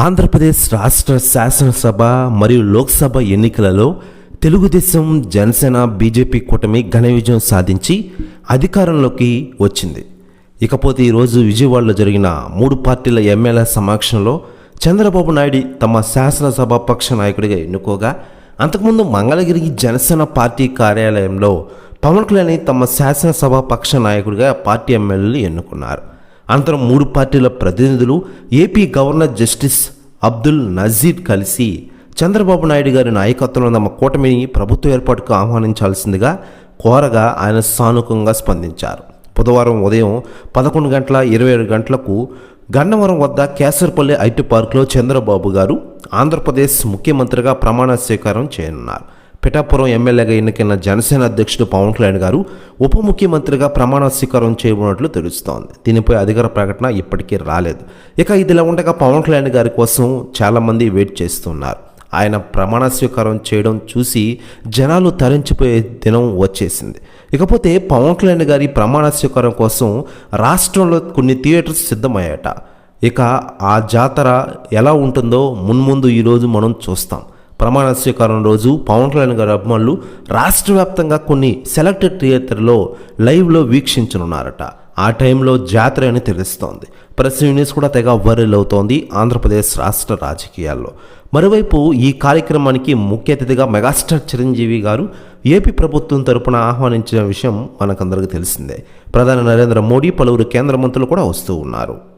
ఆంధ్రప్రదేశ్ రాష్ట్ర శాసనసభ మరియు లోక్సభ ఎన్నికలలో తెలుగుదేశం జనసేన బీజేపీ కూటమి ఘన విజయం సాధించి అధికారంలోకి వచ్చింది. ఇకపోతే ఈరోజు విజయవాడలో జరిగిన మూడు పార్టీల ఎమ్మెల్యే సమక్షంలో చంద్రబాబు నాయుడు తమ శాసనసభ పక్ష నాయకుడిగా ఎన్నుకోగా అంతకుముందు మంగళగిరి జనసేన పార్టీ కార్యాలయంలో పవన్ కళ్యాణ్ తమ శాసనసభ పక్ష నాయకుడిగా పార్టీ ఎమ్మెల్యేలు ఎన్నుకున్నారు. అనంతరం మూడు పార్టీల ప్రతినిధులు AP governor justice Abdul Nazeer కలిసి చంద్రబాబు నాయుడు గారి నాయకత్వంలో తమ కూటమిని ప్రభుత్వ ఏర్పాటుకు ఆహ్వానించాల్సిందిగా కోరగా ఆయన సానుకూలంగా స్పందించారు. బుధవారం ఉదయం పదకొండు గంటల ఇరవై ఏడు గంటలకు గన్నవరం వద్ద కేసర్పల్లి ఐటీ పార్కులో చంద్రబాబు గారు ఆంధ్రప్రదేశ్ ముఖ్యమంత్రిగా ప్రమాణ స్వీకారం చేయనున్నారు. పిఠాపురం ఎమ్మెల్యేగా ఎన్నికైన జనసేన అధ్యక్షుడు పవన్ కళ్యాణ్ గారు ఉప ముఖ్యమంత్రిగా ప్రమాణ స్వీకారం చేయబడినట్లు తెలుస్తోంది. దీనిపై అధికార ప్రకటన ఇప్పటికీ రాలేదు. ఇక ఇదిలా ఉండగా పవన్ కళ్యాణ్ గారి కోసం చాలామంది వెయిట్ చేస్తున్నారు. ఆయన ప్రమాణ స్వీకారం చేయడం చూసి జనాలు తరించిపోయే దినం వచ్చేసింది. ఇకపోతే పవన్ కళ్యాణ్ గారి ప్రమాణ స్వీకారం కోసం రాష్ట్రంలో కొన్ని థియేటర్స్ సిద్ధమయ్యాట ఇక ఆ జాతర ఎలా ఉంటుందో మున్ముందు ఈరోజు మనం చూస్తాం. ప్రమాణ స్వీకారం రోజు పవన్ కళ్యాణ్ గారి అభిమానులు రాష్ట్ర వ్యాప్తంగా కొన్ని సెలెక్టెడ్ థియేటర్లో లైవ్లో వీక్షించనున్నారట. ఆ టైంలో జాతర అని తెలుస్తోంది. ప్రెస్ యూనిస్ కూడా తెగ వైరల్ అవుతోంది ఆంధ్రప్రదేశ్ రాష్ట్ర రాజకీయాల్లో. మరోవైపు ఈ కార్యక్రమానికి ముఖ్య అతిథిగా మెగాస్టార్ చిరంజీవి గారు ఏపీ ప్రభుత్వం తరపున ఆహ్వానించిన విషయం మనకందరికీ తెలిసిందే. ప్రధాని నరేంద్ర మోడీ పలువురు కేంద్ర మంత్రులు కూడా వస్తూ ఉన్నారు.